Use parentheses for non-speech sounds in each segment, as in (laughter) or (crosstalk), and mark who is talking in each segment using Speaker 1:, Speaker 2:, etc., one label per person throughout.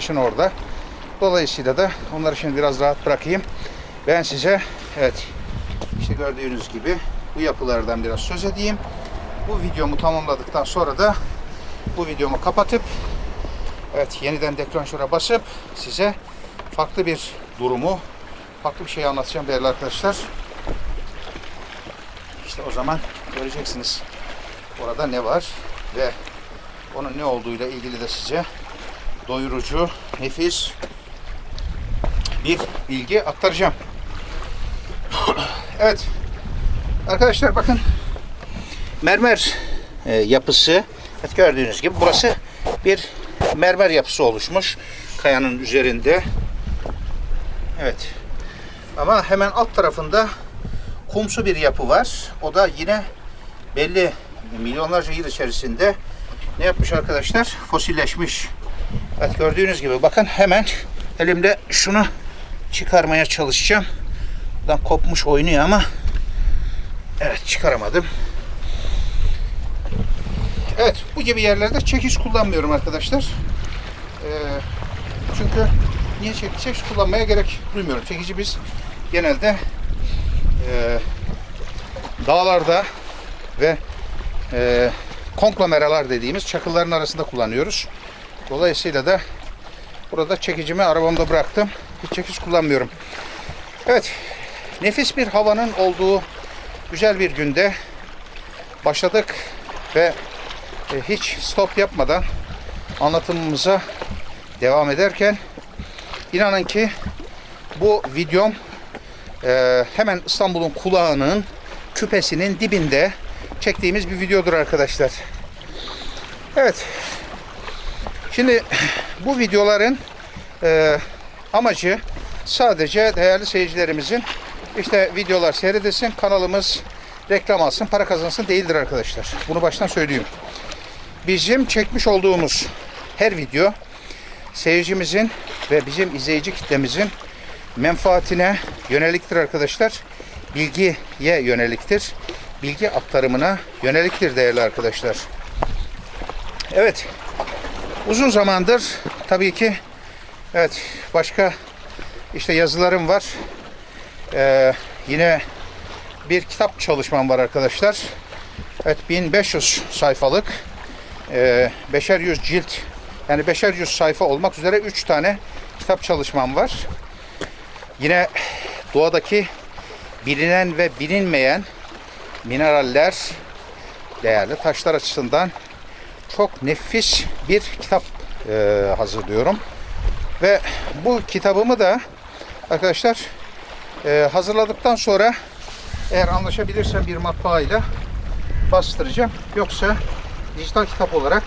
Speaker 1: işin orada. Dolayısıyla da onları şimdi biraz rahat bırakayım. Ben size evet işte gördüğünüz gibi bu yapılardan biraz söz edeyim. Bu videomu tamamladıktan sonra da bu videomu kapatıp evet yeniden deklanşöre basıp size farklı bir durumu farklı bir şey anlatacağım değerli arkadaşlar. İşte o zaman göreceksiniz orada ne var ve onun ne olduğuyla ilgili de size doyurucu, nefis bir bilgi aktaracağım. (clears throat) evet. Arkadaşlar bakın mermer e, yapısı evet gördüğünüz gibi burası bir mermer yapısı oluşmuş kayanın üzerinde. Evet. Ama hemen alt tarafında kumsu bir yapı var. O da yine belli milyonlarca yıl içerisinde ne yapmış arkadaşlar? Fosilleşmiş. Evet gördüğünüz gibi bakın hemen elimde şunu çıkarmaya çalışacağım. Buradan kopmuş oynuyor ama evet çıkaramadım. Evet bu gibi yerlerde çekiç kullanmıyorum arkadaşlar. Ee, çünkü niye çekiç kullanmaya gerek duymuyorum. Çekici biz genelde e, dağlarda ve e, konglomeralar dediğimiz çakılların arasında kullanıyoruz. Dolayısıyla da burada çekicimi arabamda bıraktım. Hiç çekiç kullanmıyorum. Evet, nefis bir havanın olduğu güzel bir günde başladık ve e, hiç stop yapmadan anlatımımıza devam ederken inanın ki bu videom e, hemen İstanbul'un kulağının küpesinin dibinde çektiğimiz bir videodur arkadaşlar. Evet. Şimdi bu videoların e, amacı sadece değerli seyircilerimizin işte videolar seyredilsin, kanalımız reklam alsın, para kazansın değildir arkadaşlar. Bunu baştan söyleyeyim. Bizim çekmiş olduğumuz her video seyircimizin ve bizim izleyici kitlemizin menfaatine yöneliktir arkadaşlar. Bilgiye yöneliktir. Bilgi aktarımına yöneliktir değerli arkadaşlar. Evet. Uzun zamandır tabii ki evet başka işte yazılarım var. Ee, yine bir kitap çalışmam var arkadaşlar. Evet 1500 sayfalık e, beşer yüz cilt yani beşer yüz sayfa olmak üzere 3 tane kitap çalışmam var. Yine doğadaki bilinen ve bilinmeyen mineraller, değerli taşlar açısından çok nefis bir kitap e, hazırlıyorum. Ve bu kitabımı da arkadaşlar e, hazırladıktan sonra eğer anlaşabilirsem bir matbaayla bastıracağım. Yoksa dijital kitap olarak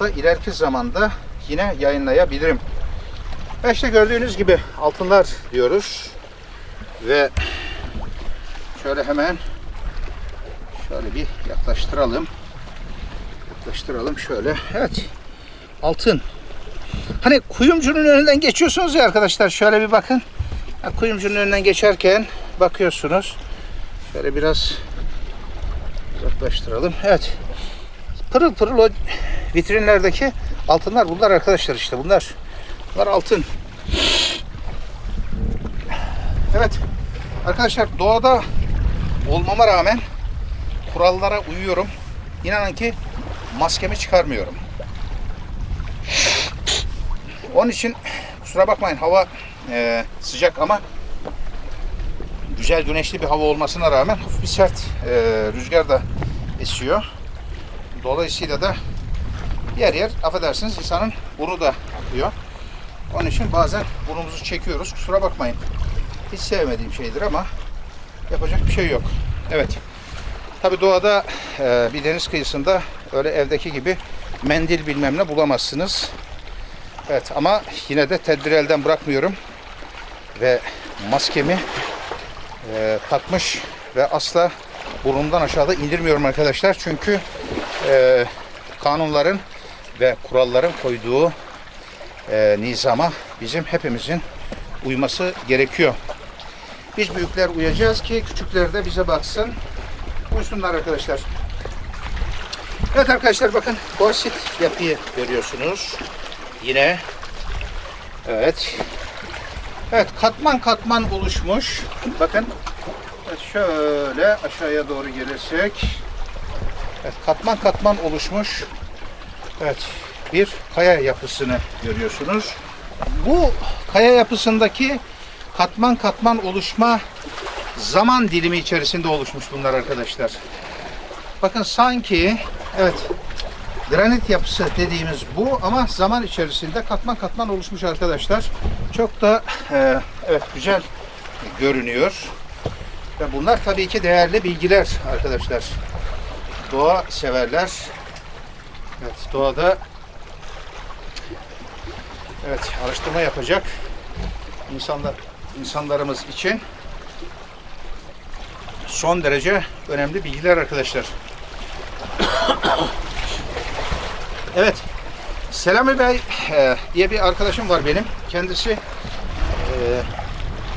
Speaker 1: da ileriki zamanda yine yayınlayabilirim. Ve işte gördüğünüz gibi altınlar diyoruz. Ve şöyle hemen şöyle bir yaklaştıralım. Yaklaştıralım şöyle. Evet. Altın. Hani kuyumcunun önünden geçiyorsunuz ya arkadaşlar. Şöyle bir bakın. Kuyumcunun önünden geçerken bakıyorsunuz. Şöyle biraz uzaklaştıralım. Evet. Pırıl pırıl o vitrinlerdeki altınlar bunlar arkadaşlar işte bunlar. Bunlar altın. Evet. Arkadaşlar doğada olmama rağmen kurallara uyuyorum. İnanın ki maskemi çıkarmıyorum. Onun için kusura bakmayın hava e, sıcak ama güzel güneşli bir hava olmasına rağmen hafif bir sert e, rüzgar da esiyor. Dolayısıyla da yer yer affedersiniz insanın burnu da akıyor. Onun için bazen burnumuzu çekiyoruz. Kusura bakmayın. Hiç sevmediğim şeydir ama yapacak bir şey yok. Evet. Tabi doğada e, bir deniz kıyısında öyle evdeki gibi mendil bilmem ne bulamazsınız. Evet ama yine de tedbir elden bırakmıyorum. Ve maskemi e, takmış ve asla burnumdan aşağıda indirmiyorum arkadaşlar. Çünkü e, kanunların ve kuralların koyduğu e, nizama bizim hepimizin uyması gerekiyor. Biz büyükler uyacağız ki küçükler de bize baksın. Uysunlar arkadaşlar. Evet arkadaşlar bakın basit yapıyı görüyorsunuz. Yine Evet. Evet katman katman oluşmuş. Bakın. Evet, şöyle aşağıya doğru gelirsek. Evet, katman katman oluşmuş. Evet. Bir kaya yapısını görüyorsunuz. Bu kaya yapısındaki katman katman oluşma zaman dilimi içerisinde oluşmuş bunlar arkadaşlar. Bakın sanki evet granit yapısı dediğimiz bu ama zaman içerisinde katman katman oluşmuş arkadaşlar. Çok da e, evet güzel görünüyor. Ve bunlar tabii ki değerli bilgiler arkadaşlar. Doğa severler. Evet doğada evet araştırma yapacak insanlar insanlarımız için son derece önemli bilgiler arkadaşlar. Evet. Selami Bey e, diye bir arkadaşım var benim. Kendisi e,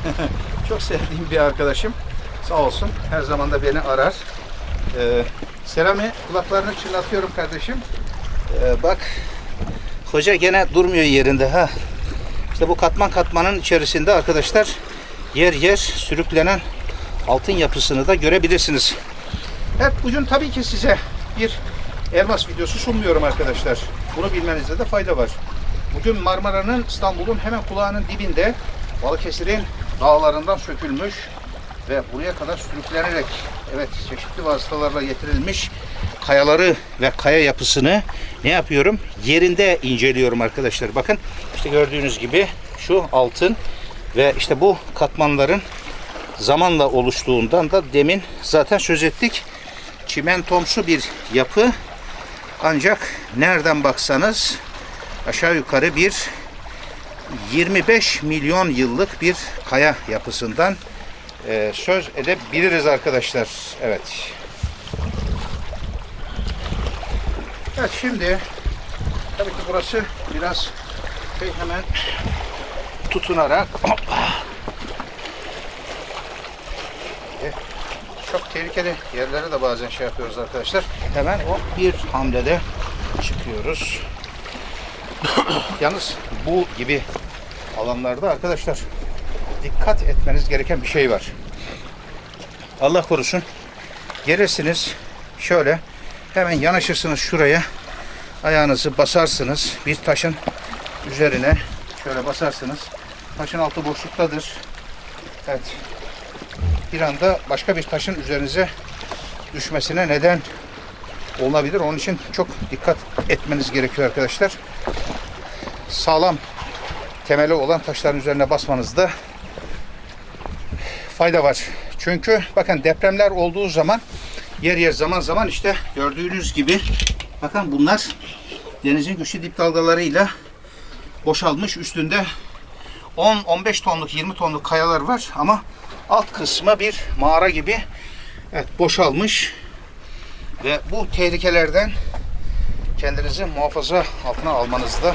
Speaker 1: (laughs) çok sevdiğim bir arkadaşım. Sağ olsun. Her zaman da beni arar. E, Selami kulaklarını çınlatıyorum kardeşim. E, bak hoca gene durmuyor yerinde ha. İşte bu katman katmanın içerisinde arkadaşlar yer yer sürüklenen altın yapısını da görebilirsiniz. Evet bugün tabii ki size bir elmas videosu sunmuyorum arkadaşlar. Bunu bilmenizde de fayda var. Bugün Marmara'nın İstanbul'un hemen kulağının dibinde Balıkesir'in dağlarından sökülmüş ve buraya kadar sürüklenerek evet çeşitli vasıtalarla getirilmiş kayaları ve kaya yapısını ne yapıyorum? Yerinde inceliyorum arkadaşlar. Bakın işte gördüğünüz gibi şu altın ve işte bu katmanların zamanla oluştuğundan da demin zaten söz ettik. Çimentomsu bir yapı ancak nereden baksanız aşağı yukarı bir 25 milyon yıllık bir kaya yapısından e, söz edebiliriz arkadaşlar. Evet. Evet şimdi tabii ki burası biraz şey hemen tutunarak hoppa. Çok tehlikeli yerlere de bazen şey yapıyoruz arkadaşlar. Hemen o bir hamlede çıkıyoruz. Yalnız bu gibi alanlarda arkadaşlar dikkat etmeniz gereken bir şey var. Allah korusun gelirsiniz şöyle hemen yanaşırsınız şuraya ayağınızı basarsınız bir taşın üzerine şöyle basarsınız taşın altı boşluktadır evet bir anda başka bir taşın üzerinize düşmesine neden olabilir. Onun için çok dikkat etmeniz gerekiyor arkadaşlar. Sağlam temeli olan taşların üzerine basmanızda fayda var. Çünkü bakın depremler olduğu zaman yer yer zaman zaman işte gördüğünüz gibi bakın bunlar denizin güçlü dip dalgalarıyla boşalmış. Üstünde 10-15 tonluk 20 tonluk kayalar var ama alt kısmı bir mağara gibi evet, boşalmış ve bu tehlikelerden kendinizi muhafaza altına almanızda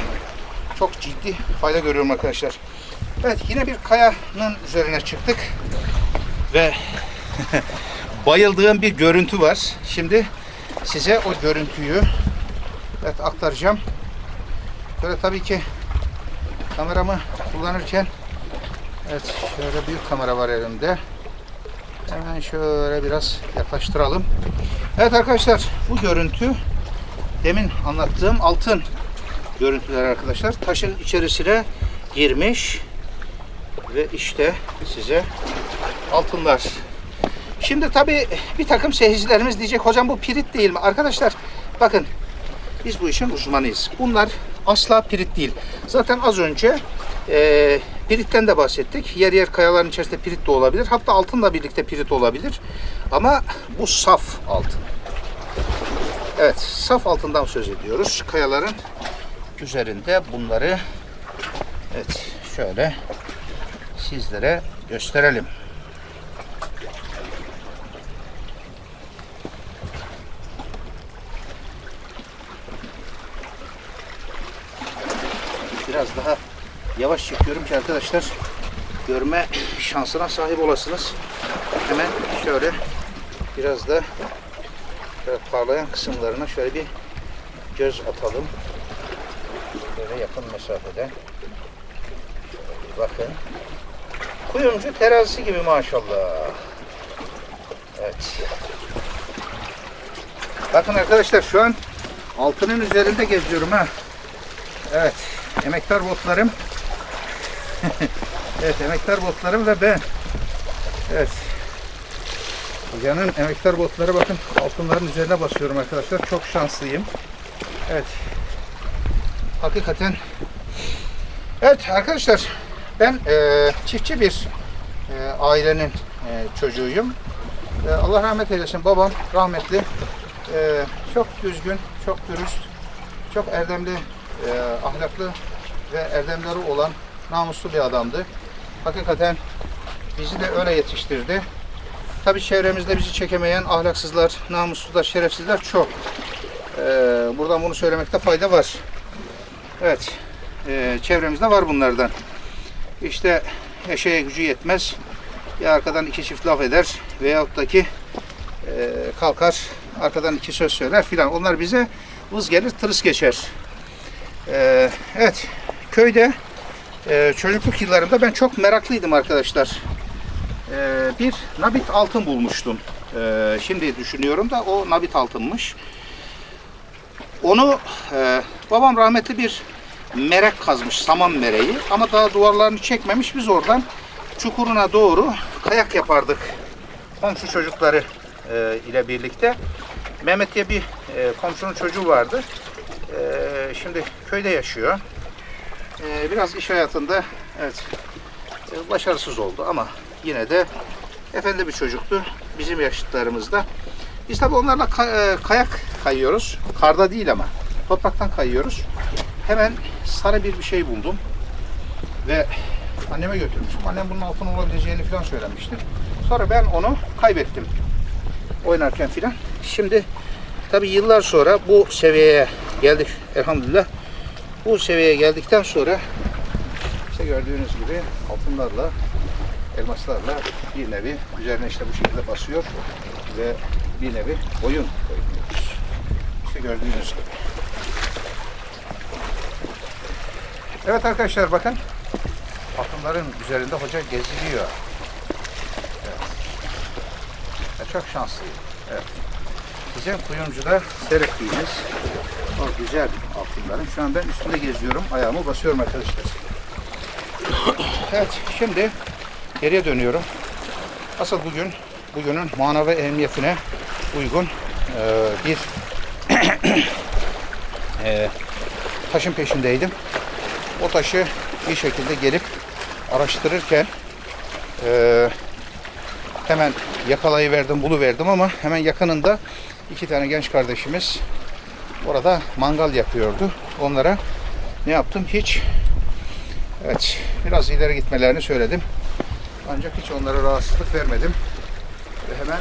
Speaker 1: çok ciddi fayda görüyorum arkadaşlar. Evet yine bir kayanın üzerine çıktık ve (laughs) bayıldığım bir görüntü var. Şimdi size o görüntüyü evet, aktaracağım. Böyle tabii ki kameramı kullanırken evet şöyle büyük kamera var elimde. Hemen şöyle biraz yaklaştıralım. Evet arkadaşlar bu görüntü demin anlattığım altın görüntüler arkadaşlar. Taşın içerisine girmiş ve işte size altınlar. Şimdi tabi bir takım seyircilerimiz diyecek hocam bu pirit değil mi? Arkadaşlar bakın biz bu işin uzmanıyız. Bunlar asla pirit değil. Zaten az önce e, piritten de bahsettik. Yer yer kayaların içerisinde pirit de olabilir. Hatta altınla birlikte pirit olabilir. Ama bu saf altın. Evet, saf altından söz ediyoruz. Kayaların üzerinde bunları evet şöyle sizlere gösterelim. Biraz daha yavaş çekiyorum ki arkadaşlar görme şansına sahip olasınız. Hemen şöyle biraz da şöyle parlayan kısımlarına şöyle bir göz atalım. Böyle yakın mesafede. bakın. Kuyumcu terazisi gibi maşallah. Evet. Bakın arkadaşlar şu an altının üzerinde geziyorum ha. Evet. Emektar botlarım. Evet emektar botlarım ve ben. Evet. Yanın emektar botları bakın altınların üzerine basıyorum arkadaşlar. Çok şanslıyım. Evet. Hakikaten Evet arkadaşlar ben e, çiftçi bir e, ailenin e, çocuğuyum. E, Allah rahmet eylesin babam rahmetli e, çok düzgün, çok dürüst, çok erdemli, e, ahlaklı ve erdemleri olan namuslu bir adamdı. Hakikaten bizi de öyle yetiştirdi. Tabi çevremizde bizi çekemeyen ahlaksızlar, namussuzlar, şerefsizler çok. E, buradan bunu söylemekte fayda var. Evet, e, çevremizde var bunlardan. İşte eşeğe gücü yetmez. Ya arkadan iki çift laf eder veyahut da ki e, kalkar arkadan iki söz söyler filan. Onlar bize vız gelir tırıs geçer. E, evet köyde e, çocukluk yıllarımda ben çok meraklıydım arkadaşlar. E, bir nabit altın bulmuştum. E, şimdi düşünüyorum da o nabit altınmış. Onu e, babam rahmetli bir merek kazmış, saman mereği. Ama daha duvarlarını çekmemiş. Biz oradan çukuruna doğru kayak yapardık. Komşu çocukları e, ile birlikte. Mehmet diye bir e, komşunun çocuğu vardı. E, şimdi köyde yaşıyor. E, biraz iş hayatında evet e, başarısız oldu ama yine de efendi bir çocuktu. Bizim yaşıtlarımızda. Biz tabii onlarla e, kayak kayıyoruz. Karda değil ama. Topraktan kayıyoruz. Hemen sarı bir bir şey buldum. Ve anneme götürmüştüm. Annem bunun altın olabileceğini falan söylemişti. Sonra ben onu kaybettim. Oynarken filan. Şimdi tabii yıllar sonra bu seviyeye geldik elhamdülillah. Bu seviyeye geldikten sonra işte gördüğünüz gibi altınlarla, elmaslarla bir nevi üzerine işte bu şekilde basıyor ve bir nevi oyun oynuyoruz. İşte gördüğünüz gibi. Evet arkadaşlar bakın. Altınların üzerinde hoca geziliyor. Evet. Çok şanslıyım. Evet. Bizim kuyumcuda seyrettiğimiz o güzel altınların. Şu an ben üstünde geziyorum. Ayağımı basıyorum arkadaşlar. Evet şimdi geriye dönüyorum. Asıl bugün bugünün manevi ehemmiyetine uygun e, bir (clears throat) e, taşın peşindeydim. O taşı bir şekilde gelip araştırırken e, hemen yakalayıverdim, buluverdim ama hemen yakınında iki tane genç kardeşimiz orada mangal yapıyordu. Onlara ne yaptım? Hiç evet biraz ileri gitmelerini söyledim. Ancak hiç onlara rahatsızlık vermedim. Ve hemen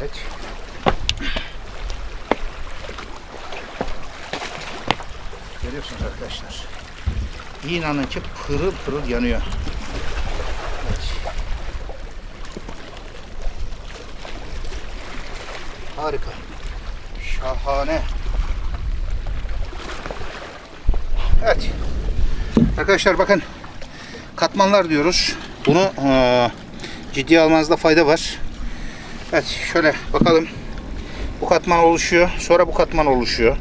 Speaker 1: Evet. Görüyorsunuz arkadaşlar. İnanın ki pırıl pırıl yanıyor. Evet. Harika. Şahane. Evet. Arkadaşlar bakın katmanlar diyoruz. Bunu eee, ciddiye almanızda fayda var. Evet şöyle bakalım. Bu katman oluşuyor. Sonra bu katman oluşuyor.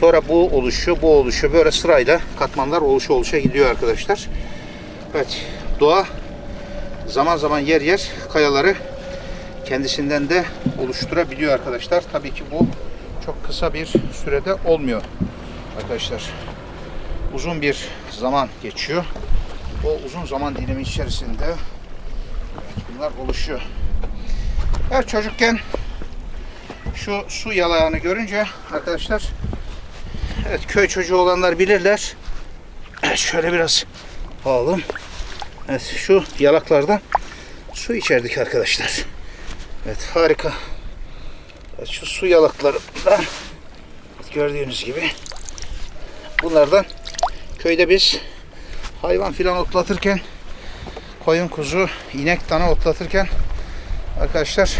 Speaker 1: Sonra bu oluşuyor, bu oluşuyor. Böyle sırayla katmanlar oluşa oluşa gidiyor arkadaşlar. Evet, doğa zaman zaman yer yer kayaları kendisinden de oluşturabiliyor arkadaşlar. Tabii ki bu çok kısa bir sürede olmuyor arkadaşlar. Uzun bir zaman geçiyor. O uzun zaman dilimi içerisinde evet, bunlar oluşuyor. Her çocukken şu su yalağını görünce arkadaşlar Evet köy çocuğu olanlar bilirler. Evet, şöyle biraz alalım. Evet şu yalaklardan su içerdik arkadaşlar. Evet harika. Şu su yalaklarından evet, gördüğünüz gibi bunlardan köyde biz hayvan filan otlatırken koyun kuzu inek dana otlatırken arkadaşlar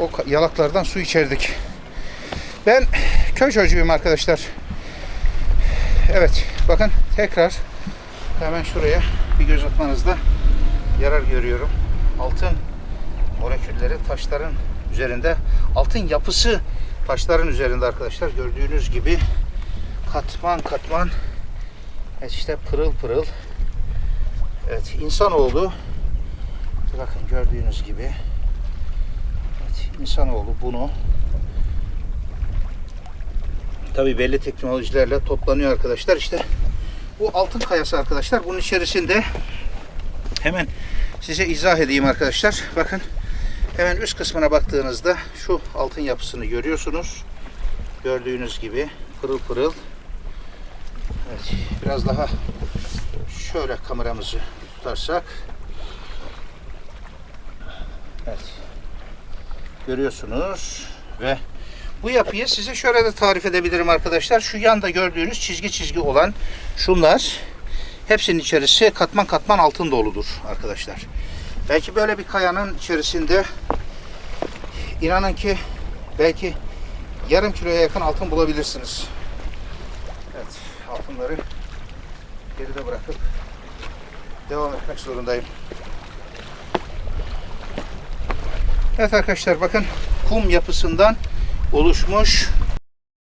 Speaker 1: o yalaklardan su içerdik. Ben köy çocuğuyum arkadaşlar. Evet bakın tekrar hemen şuraya bir göz atmanızda yarar görüyorum. Altın molekülleri taşların üzerinde. Altın yapısı taşların üzerinde arkadaşlar. Gördüğünüz gibi katman katman. Evet işte pırıl pırıl. Evet insanoğlu. Bakın gördüğünüz gibi. Evet, insanoğlu bunu tabi belli teknolojilerle toplanıyor arkadaşlar. İşte bu altın kayası arkadaşlar. Bunun içerisinde hemen size izah edeyim arkadaşlar. Bakın hemen üst kısmına baktığınızda şu altın yapısını görüyorsunuz gördüğünüz gibi pırıl pırıl Evet, biraz daha şöyle kameramızı tutarsak. Evet. Görüyorsunuz ve bu yapıyı size şöyle de tarif edebilirim arkadaşlar. Şu yanda gördüğünüz çizgi çizgi olan şunlar hepsinin içerisi katman katman altın doludur arkadaşlar. Belki böyle bir kayanın içerisinde inanın ki belki yarım kiloya yakın altın bulabilirsiniz. Evet, altınları geride bırakıp devam etmek zorundayım. Evet arkadaşlar bakın kum yapısından oluşmuş